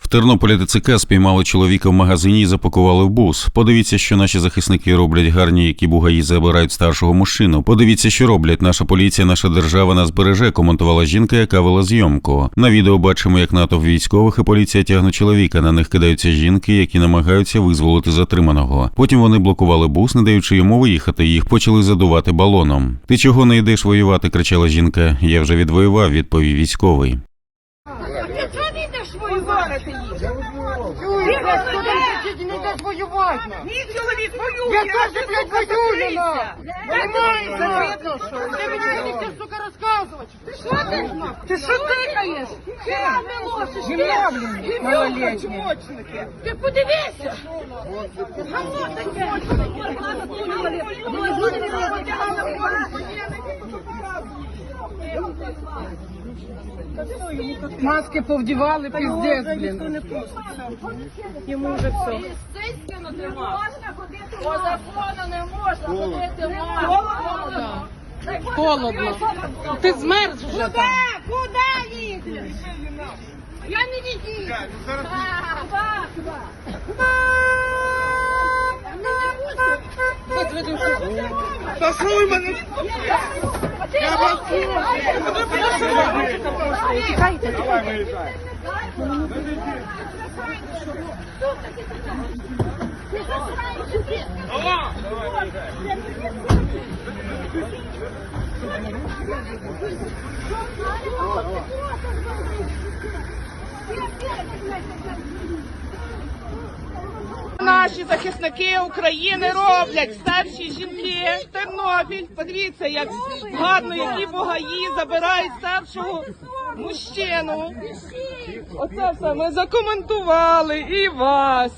В Тернополі ТЦК спіймали чоловіка в магазині і запакували в бус. Подивіться, що наші захисники роблять гарні, які бугаї забирають старшого мужчину. Подивіться, що роблять. Наша поліція, наша держава нас береже. Коментувала жінка, яка вела зйомку. На відео бачимо, як натовп військових і поліція тягне чоловіка. На них кидаються жінки, які намагаються визволити затриманого. Потім вони блокували бус, не даючи йому виїхати. Їх почали задувати балоном. Ти чого не йдеш воювати? кричала жінка. Я вже відвоював, відповів військовий. Ти йдеш воювати їх? Чуєш, Ти не йдеш воювати. Мій чоловік воює. Я теж, блядь, воюю, на. Понимаєш, що? Ти мені будеш сука, розказувати. Ти що ти? Ти що тикаєш? Хіра не лошиш. Гімна, блін, малолетня. Ти подивися. Гамно таке. Маски повдівали, піздець, блін. Йому вже все. По закону не можна ходити мало. Холодно. Ти змерз вже там. Куди їдеш? Я не відійду. Давай, що. Наші захисники України роблять старші жінки, Тернопіль. Подивіться, як гарно, які богаї забирають старшого мужчину. Оце все ми закоментували і вас,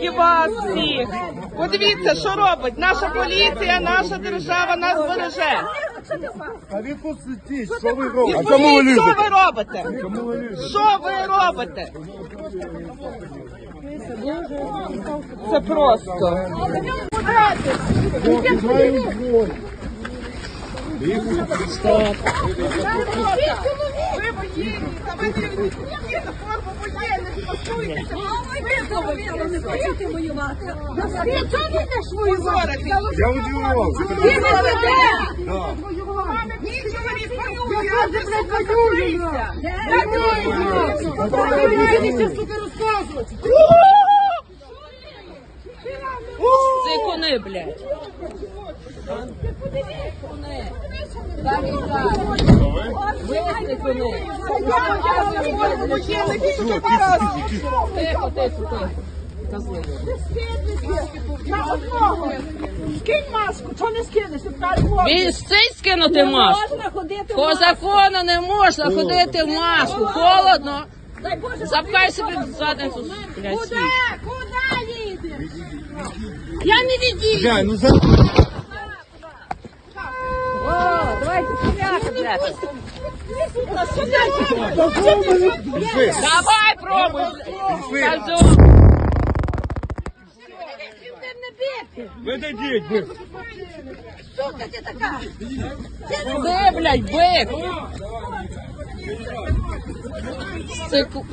і вас всіх. Подивіться, що робить наша поліція, наша держава нас береже. А ви посидіть, що ви робите? скажіть, що ви робите? Що ви робите? Це просто. Ви воєнні, та ви не вдягнете форму воєнних, постуйтеся. Не йдеш воювати? Я удивував. Ти Я сука, розказувати. Це кони, блядь. Тихо, тихо, тихо. На одного. Скинь маску, чого не скинеш? Він цей скинути маску. можна ходити По закону не можна ходити в маску. Холодно. Запхай собі в задницю. Куди? Куди їдеш? Я не відійду. Ну. Давай, пробуй. Видадіть, ви. Сука ти така. Де, блядь, бик?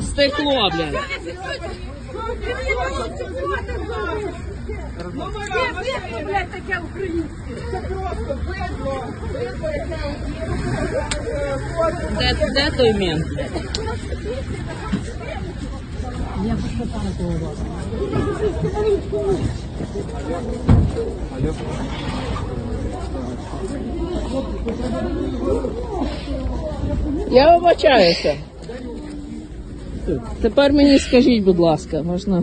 Стекло, стекло, блядь. Блядь, таке українське. Де, де той мент? Я вибачаюся. Тепер мені скажіть, будь ласка, можна